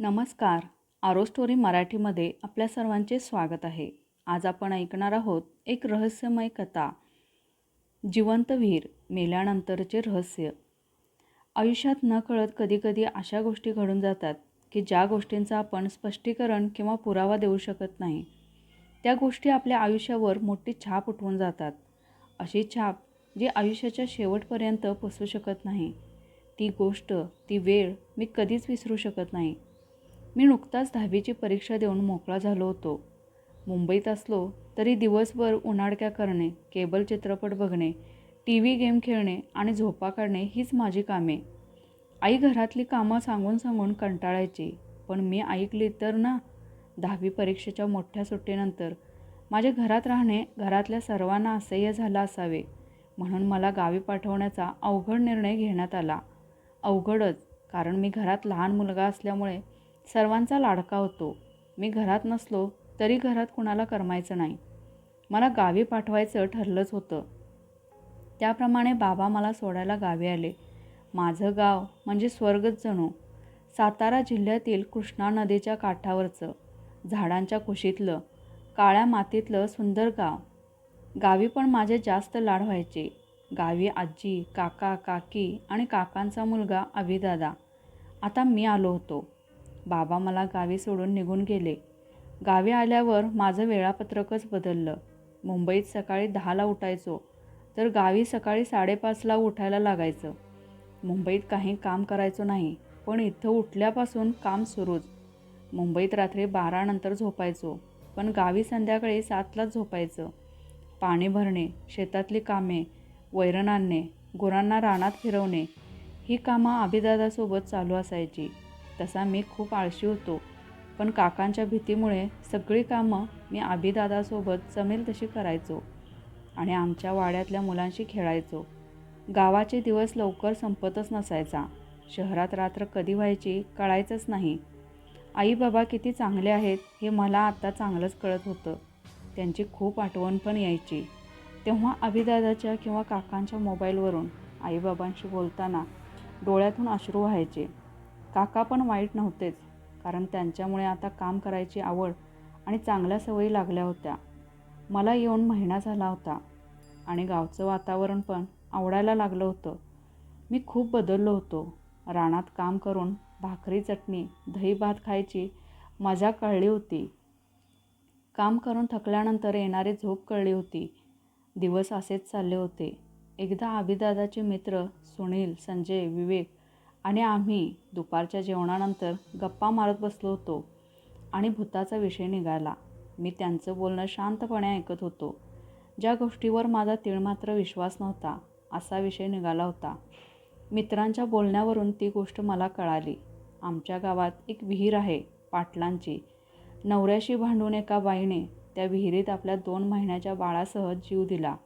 नमस्कार. आरो स्टोरी मराठीमध्ये आपल्या सर्वांचे स्वागत आहे. आज आपण ऐकणार आहोत एक रहस्यमय कथा. जिवंत विहीर मेल्यानंतरचे रहस्य. आयुष्यात न कळत कधीकधी अशा गोष्टी घडून जातात की ज्या गोष्टींचं आपण स्पष्टीकरण किंवा पुरावा देऊ शकत नाही. त्या गोष्टी आपल्या आयुष्यावर मोठी छाप उठवून जातात. अशी छाप जी आयुष्याच्या शेवटपर्यंत पसू शकत नाही. ती गोष्ट ती वेळ मी कधीच विसरू शकत नाही. मी नुकताच दहावीची परीक्षा देऊन मोकळा झालो होतो. मुंबईत असलो तरी दिवसभर उन्हाडक्या करणे केबल चित्रपट बघणे टी व्ही गेम खेळणे आणि झोपा काढणे हीच माझी कामे. आई घरातली कामं सांगून सांगून कंटाळायची पण मी ऐकली तर ना दहावी परीक्षेच्या मोठ्या सुट्टीनंतर माझ्या घरात राहणे घरातल्या सर्वांना असह्य झाला असावे म्हणून मला गावी पाठवण्याचा अवघड निर्णय घेण्यात आला. अवघडच कारण मी घरात लहान मुलगा असल्यामुळे सर्वांचा लाडका होतो. मी घरात नसलो तरी घरात कुणाला करमायचं नाही. मला गावी पाठवायचं ठरलंच होतं. त्याप्रमाणे बाबा मला सोडायला गावी आले. माझं गाव म्हणजे स्वर्गच जणू. सातारा जिल्ह्यातील कृष्णा नदीच्या काठावरचं झाडांच्या कुशीतलं काळ्या मातीतलं सुंदर गाव. गावी पण माझे जास्त लाड व्हायचे. गावी आजी काका काकी आणि काकांचा मुलगा अभिदादा. आता मी आलो होतो. बाबा मला गावी सोडून निघून गेले. गावी आल्यावर माझं वेळापत्रकच बदललं. मुंबईत सकाळी दहाला उठायचो तर गावी सकाळी साडेपाचला उठायला लागायचं. मुंबईत काही काम करायचो नाही पण इथं उठल्यापासून काम सुरूच. मुंबईत रात्री बारानंतर झोपायचो पण गावी संध्याकाळी सातलाच झोपायचं. पाणी भरणे शेतातली कामे वैरण आणणे गुरांना रानात फिरवणे ही कामं अभिदादासोबत चालू असायची. तसा मी खूप आळशी होतो. पण काकांच्या भीतीमुळे सगळी कामं मी आबीदादासोबत जमेल तशी करायचो आणि आमच्या वाड्यातल्या मुलांशी खेळायचो. गावाचे दिवस लवकर संपतच नसायचा. शहरात रात्र कधी व्हायची कळायचंच नाही. आई बाबा किती चांगले आहेत हे मला आत्ता चांगलंच कळत होतं. त्यांची खूप आठवण पण यायची. तेव्हा अभिदादाच्या किंवा काकांच्या मोबाईलवरून आईबाबांशी बोलताना डोळ्यातून अश्रू व्हायचे. काका पण वाईट नव्हतेच कारण त्यांच्यामुळे आता काम करायची आवड आणि चांगल्या सवयी लागल्या होत्या. मला येऊन महिना झाला होता आणि गावचं वातावरण पण आवडायला लागलं होतं. मी खूप बदललो होतो. रानात काम करून भाकरी चटणी दही भात खायची मजा कळली होती. काम करून थकल्यानंतर येणारी झोप कळली होती. दिवस असेच चालले होते. एकदा आबिदादाचे मित्र सुनील संजय विवेक आणि आम्ही दुपारच्या जेवणानंतर गप्पा मारत बसलो होतो आणि भूताचा विषय निघाला. मी त्यांचं बोलणं शांतपणे ऐकत होतो. ज्या गोष्टीवर माझा तिळमात्र विश्वास नव्हता असा विषय निघाला होता. मित्रांच्या बोलण्यावरून ती गोष्ट मला कळाली. आमच्या गावात एक विहीर आहे पाटलांची. नवऱ्याशी भांडून एका बाईने त्या विहिरीत आपल्या दोन महिन्याच्या बाळासह जीव दिला.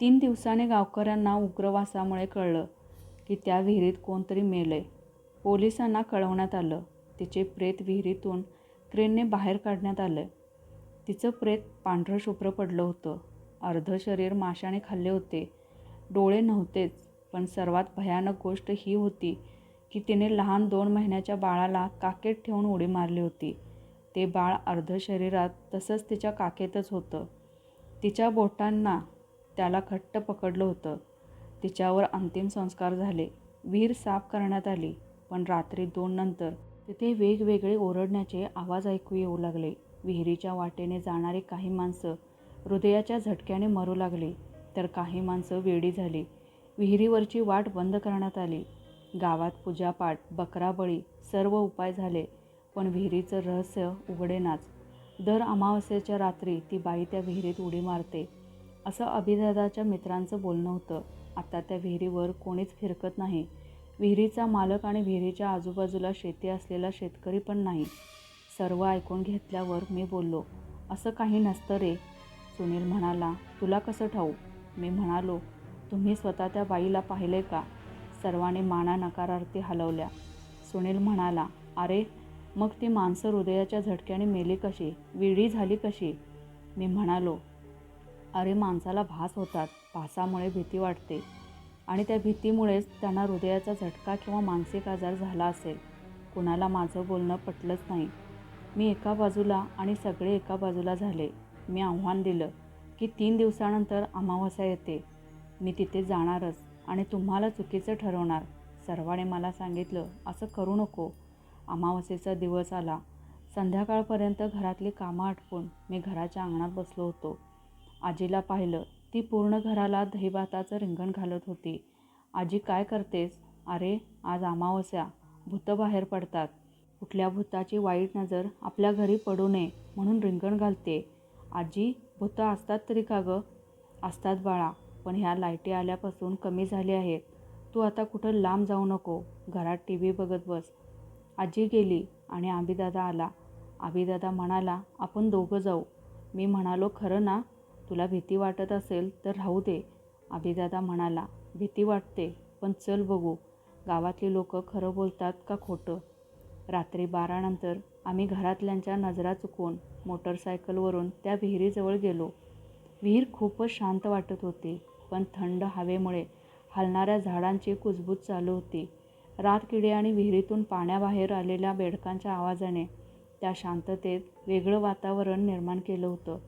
तीन दिवसाने गावकऱ्यांना उग्रवासामुळे कळलं की त्या विहिरीत कोणतरी मेलं पोलिसांना कळवण्यात आलं. तिचे प्रेत विहिरीतून क्रेनने बाहेर काढण्यात आलं तिचं प्रेत पांढरं शुभ्र पडलं होतं. अर्ध शरीर माशाने खाल्ले होते. डोळे नव्हतेच पण सर्वात भयानक गोष्ट ही होती की तिने लहान दोन महिन्याच्या बाळाला काकेत ठेवून उडी मारली होती. ते बाळ अर्ध शरीरात तसंच तिच्या काकेतच होतं. तिच्या बोटांना त्याला घट्ट पकडलं होतं. तिच्यावर अंतिम संस्कार झाले. विहीर साफ करण्यात आली पण रात्री दोन नंतर तिथे वेगवेगळे ओरडण्याचे आवाज ऐकू येऊ लागले. विहिरीच्या वाटेने जाणारी काही माणसं हृदयाच्या झटक्याने मरू लागली तर काही माणसं वेडी झाली. विहिरीवरची वाट बंद करण्यात आली. गावात पूजापाठ बकराबळी सर्व उपाय झाले पण विहिरीचं रहस्य उघडेनाच. दर अमावस्येच्या रात्री ती बाई त्या विहिरीत उडी मारते असं अभिदादाच्या मित्रांचं बोलणं होतं. आता त्या विहिरीवर कोणीच फिरकत नाही. विहिरीचा मालक आणि विहिरीच्या आजूबाजूला शेती असलेला शेतकरी पण नाही. सर्व ऐकून घेतल्यावर मी बोललो असं काही नसतं रे. सुनील म्हणाला तुला कसं ठाऊ मी म्हणालो तुम्ही स्वतः त्या बाईला पाहिले का? सर्वांनी माना नकारार्थी हलवल्या. सुनील म्हणाला अरे मग ती माणसं हृदयाच्या झटक्याने मेली कशी? विडी झाली कशी? मी म्हणालो अरे माणसाला भास होतात भासामुळे भीती वाटते आणि त्या भीतीमुळेच त्यांना हृदयाचा झटका किंवा मानसिक आजार झाला असेल. कुणाला माझं बोलणं पटलंच नाही. मी एका बाजूला आणि सगळे एका बाजूला झाले. मी आव्हान दिलं की तीन दिवसानंतर अमावस्या येते. मी तिथे जाणारच आणि तुम्हाला चुकीचं ठरवणार. सर्वाने मला सांगितलं असं करू नको. अमावस्येचा दिवस आला. संध्याकाळपर्यंत घरातली कामं आटपून मी घराच्या अंगणात बसलो होतो. आजीला पाहिलं ती पूर्ण घराला दहीभाताचं रिंगण घालत होती. आजी काय करतेस? अरे आज अमावस्या भूतं बाहेर पडतात. कुठल्या भूताची वाईट नजर आपल्या घरी पडू नये म्हणून रिंगण घालते. आजी भूतं असतात तरी का गं? असतात बाळा पण ह्या लाईटी आल्यापासून कमी झाली आहेत. तू आता कुठं लांब जाऊ नको घरात टी व्ही बघत बस. आजी गेली आणि आबीदादा आला. आबीदादा म्हणाला आपण दोघं जाऊ. मी म्हणालो खरं ना? तुला भीती वाटत असेल तर राहू दे आबीदादा म्हणाला. भीती वाटते पण चल बघू. गावातली लोक खरं बोलतात का खोटं? रात्री बारानंतर आम्ही घरातल्यांच्या नजरा चुकवून मोटरसायकलवरून त्या विहिरीजवळ गेलो. विहीर खूपच शांत वाटत होती पण थंड हवेमुळे हलणाऱ्या झाडांची कुजबूज चालू होती. रातकिडे आणि विहिरीतून पाण्याबाहेर आलेल्या बेडकांच्या आवाजाने त्या शांततेत वेगळं वातावरण निर्माण केलं होतं.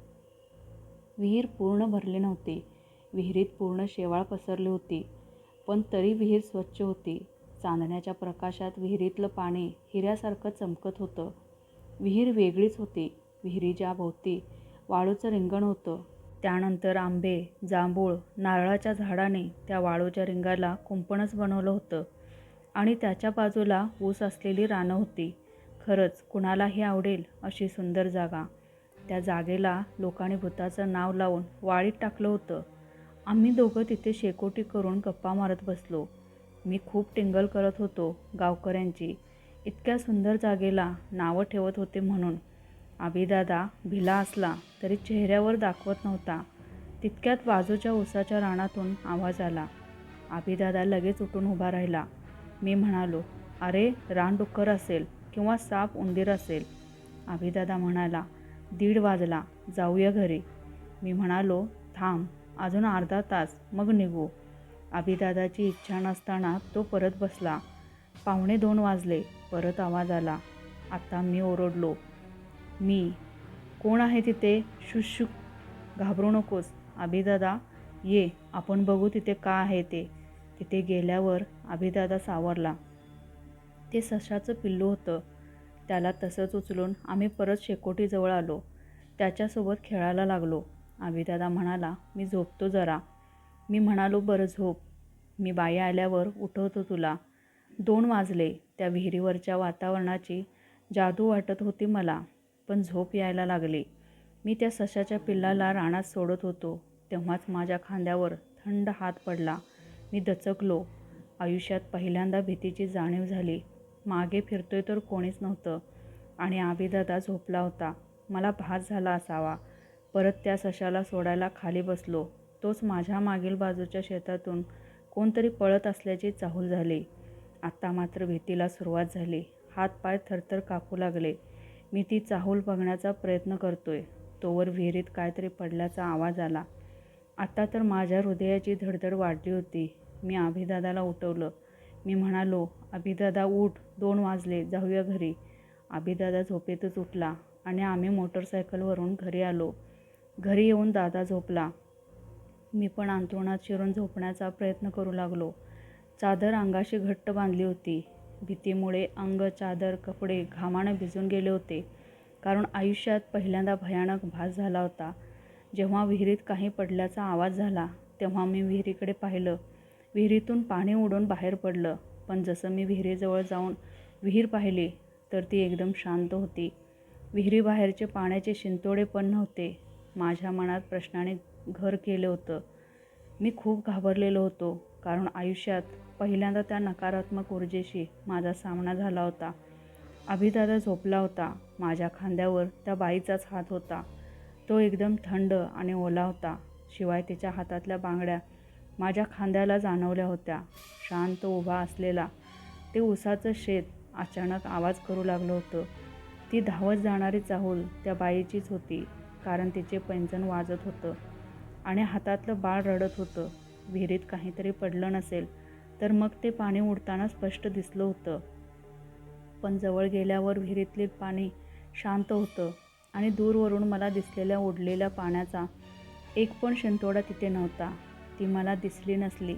विहीर पूर्ण भरली नव्हती. विहिरीत पूर्ण शेवाळ पसरली होती पण तरी विहीर स्वच्छ होती. चांदण्याच्या प्रकाशात विहिरीतलं पाणी हिऱ्यासारखं चमकत होतं. विहीर वेगळीच होती. विहिरीच्या भोवती वाळूचं रिंगण होतं त्यानंतर आंबे जांभूळ नारळाच्या झाडाने त्या वाळूच्या रिंगाला कुंपणच बनवलं होतं आणि त्याच्या बाजूला ऊस असलेली रानं होती. खरंच कुणालाही आवडेल अशी सुंदर जागा. त्या जागेला लोकांनी भूताचं नाव लावून वाळीत टाकलं होतं. आम्ही दोघं तिथे शेकोटी करून गप्पा मारत बसलो. मी खूप टिंगल करत होतो गावकऱ्यांची. इतक्या सुंदर जागेला नावं ठेवत होते म्हणून. आबीदादा भिला असला तरी चेहऱ्यावर दाखवत नव्हता. तितक्यात बाजूच्या उसाच्या रानातून आवाज आला. आबीदादा लगेच उठून उभा राहिला. मी म्हणालो अरे रानडुक्कर असेल किंवा साप उंदीर असेल. आबीदादा म्हणाला दीड वाजला. जाऊया घरी. मी म्हणालो थांब अजून अर्धा तास मग निघू. आबीदादाची इच्छा नसताना तो परत बसला. पावणे दोन वाजले परत आवाज आला. आता मी ओरडलो. मी? कोण आहे तिथे? शुशुक घाबरू नकोस. आबीदादा ये. आपण बघू तिथे का आहे ते. तिथे गेल्यावर आबीदादा सावरला. ते सशाचं पिल्लू होतं. त्याला तसंच उचलून आम्ही परत शेकोटीजवळ आलो. त्याच्यासोबत खेळायला लागलो. आबीदादा म्हणाला मी झोपतो जरा. मी म्हणालो बरं झोप. मी बाई आल्यावर उठवतो तुला. दोन वाजले. त्या विहिरीवरच्या वातावरणाची जादू वाटत होती मला पण झोप यायला लागली. मी त्या सशाच्या पिल्लाला रानात सोडत होतो. तेव्हाच माझ्या खांद्यावर थंड हात पडला. मी दचकलो. आयुष्यात पहिल्यांदा भीतीची जाणीव झाली. मागे फिरतोय तर कोणीच नव्हतं. आणि आबीदादा झोपला होता. मला भास झाला असावा. परत त्या सशाला सोडायला खाली बसलो. तोच माझ्या मागील बाजूच्या शेतातून कोणतरी पळत असल्याची चाहूल झाली. आत्ता मात्र भीतीला सुरुवात झाली. हात पाय थरथर कापू लागले. मी ती चाहूल बघण्याचा प्रयत्न करतोय. तोवर विहिरीत काहीतरी पडल्याचा आवाज आला. आत्ता तर माझ्या हृदयाची धडधड वाढली होती. मी अभिदादाला उठवलं. मी म्हणालो अभिदादा उठ दोन वाजले जाऊया घरी. अभिदादा झोपेतच उठला आणि आम्ही मोटरसायकलवरून घरी आलो. घरी येऊन दादा झोपला. मी पण अंथरुणात शिरून झोपण्याचा प्रयत्न करू लागलो. चादर अंगाशी घट्ट बांधली होती. भीतीमुळे अंग चादर कपडे घामानं भिजून गेले होते. कारण आयुष्यात पहिल्यांदा भयानक भास झाला होता. जेव्हा विहिरीत काही पडल्याचा आवाज झाला तेव्हा मी विहिरीकडे पाहिलं. विहिरीतून पाणी उडून बाहेर पडलं. पण जसं मी विहिरीजवळ जाऊन विहीर पाहिली तर ती एकदम शांत होती. विहिरीबाहेरचे पाण्याचे शिंतोडे पण नव्हते. माझ्या मनात प्रश्नाने घर केलं होतं. मी खूप घाबरलेलो होतो कारण आयुष्यात पहिल्यांदा त्या नकारात्मक ऊर्जेशी माझा सामना झाला होता. अभिदादा झोपला होता. माझ्या खांद्यावर त्या बाईचाच हात होता. तो एकदम थंड आणि ओला होता. शिवाय तिच्या हातातल्या बांगड्या माझ्या खांद्याला जाणवल्या होत्या. शांत उभा असलेला ते उसाचं शेत अचानक आवाज करू लागलं होतं. ती धावत जाणारी चाहूल त्या बाईचीच होती कारण तिचे पैंजण वाजत होतं आणि हातातलं बाळ रडत होतं. विहिरीत काहीतरी पडलं नसेल तर मग ते पाणी उडताना स्पष्ट दिसलं होतं. पण जवळ गेल्यावर विहिरीतले पाणी शांत होतं आणि दूरवरून मला दिसलेल्या ओढलेल्या पाण्याचा एक पण शिंतोडा तिथे नव्हता. ती मला दिसली नसली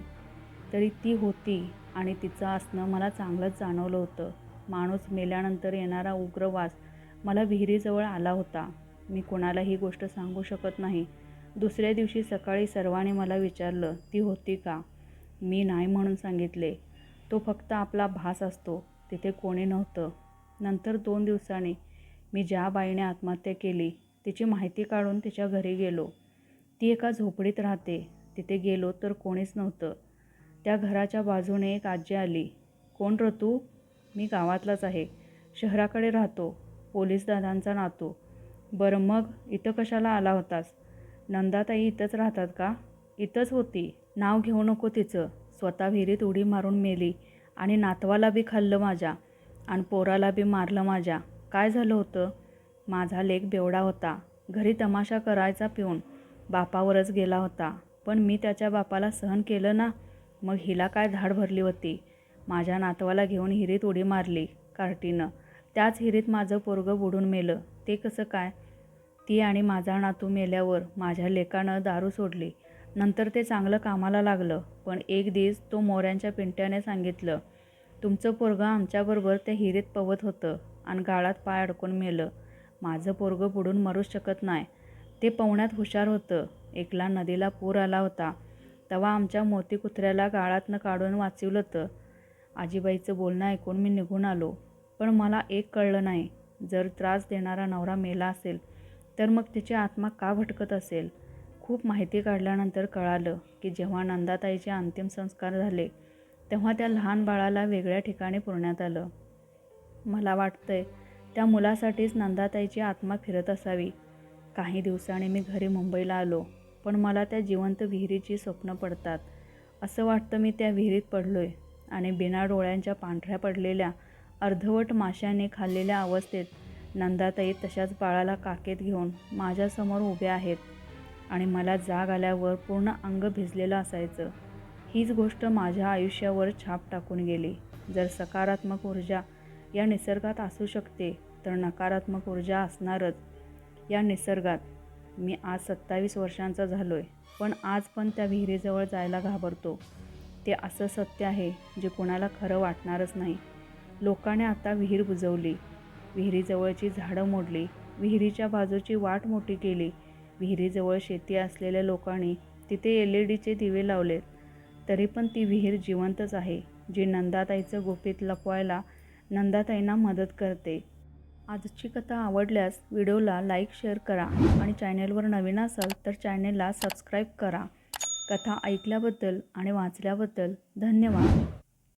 तरी ती होती आणि तिचं असणं मला चांगलंच जाणवलं होतं. माणूस मेल्यानंतर येणारा उग्र वास मला विहिरीजवळ आला होता. मी कोणाला ही गोष्ट सांगू शकत नाही. दुसऱ्या दिवशी सकाळी सर्वांनी मला विचारलं ती होती का? मी नाही म्हणून सांगितले. तो फक्त आपला भास असतो. तिथे कोणी नव्हतं. नंतर दोन दिवसांनी मी ज्या बाईने आत्महत्या केली तिची माहिती काढून तिच्या घरी गेलो. ती एका झोपडीत राहते. तिथे गेलो तर कोणीच नव्हतं. त्या घराच्या बाजूने एक आजी आली. कोण र तू? मी गावातलाच आहे. शहराकडे राहतो. पोलीस दादांचा नातू. बरं मग इथं कशाला आला होतास? नंदाताई इथंच राहतात का? इथंच होती. नाव घेऊ नको तिचं. स्वतः विहिरीत उडी मारून मेली. आणि नातवाला बी खाल्लं माझ्या. आणि पोराला बी मारलं माझ्या. काय झालं होतं? माझा लेख बेवडा होता. घरी तमाशा करायचा पिऊन बापावरच गेला होता. पण मी त्याच्या बापाला सहन केलं ना मग हिला काय धाड भरली होती. माझ्या नातवाला घेऊन हिरीत उडी मारली कार्टीनं. त्याच हिरीत माझं पोरगं बुडून मेलं. ते कसं काय? ती आणि माझा नातू मेल्यावर माझ्या लेकानं दारू सोडली. नंतर ते चांगलं कामाला लागलं पण एक दिवस तो मोऱ्यांच्या पिंट्याने सांगितलं तुमचं पोरगं आमच्याबरोबर त्या हिरीत पवत होतं आणि गाळात पाय अडकून मेलं. माझं पोरगं बुडून मरूच शकत नाही. ते पवण्यात हुशार होतं. एकला नदीला पूर आला होता. तेव्हा आमच्या मोती कुत्र्याला गाळातनं काढून वाचवलं होतं. आजीबाईचं बोलणं ऐकून मी निघून आलो. पण मला एक कळलं नाही. जर त्रास देणारा नवरा मेला असेल तर मग तिची आत्मा का भटकत असेल? खूप माहिती काढल्यानंतर कळालं की जेव्हा नंदाताईचे अंतिम संस्कार झाले तेव्हा त्या लहान बाळाला वेगळ्या ठिकाणी पुरण्यात आलं. मला वाटतंय त्या मुलासाठीच नंदाताईची आत्मा फिरत असावी. काही दिवसांनी मी घरी मुंबईला आलो. पण मला त्या जिवंत विहिरीची स्वप्न पडतात. असं वाटतं मी त्या विहिरीत पडलो आहे आणि बिना डोळ्यांच्या पांढऱ्या पडलेल्या अर्धवट माशाने खाल्लेल्या अवस्थेत नंदाताई तशाच बाळाला काकेत घेऊन माझ्यासमोर उभ्या आहेत आणि मला जाग आल्यावर पूर्ण अंग भिजलेलं असायचं. हीच गोष्ट माझ्या आयुष्यावर छाप टाकून गेली. जर सकारात्मक ऊर्जा या निसर्गात असू शकते तर नकारात्मक ऊर्जा असणारच. या निसर्गात मी आज सत्तावीस वर्षांचा झालो आहे पण आज पण त्या विहिरीजवळ जायला घाबरतो. ते असं सत्य आहे जे कोणाला खरं वाटणारच नाही. लोकांनी आता विहीर बुजवली. विहिरीजवळची झाडं मोडली. विहिरीच्या बाजूची वाट मोठी केली. विहिरीजवळ शेती असलेल्या लोकांनी तिथे एल ई डीचे दिवे लावलेत. तरी पण ती विहीर जिवंतच आहे जी नंदाताईचं गुपित लपवायला नंदाताईंना मदत करते. आजची कथा आवडल्यास व्हिडिओला लाईक शेअर करा आणि चॅनेलवर नवीन असाल तर चॅनेलला सबस्क्राईब करा. कथा ऐकल्याबद्दल आणि वाचल्याबद्दल धन्यवाद.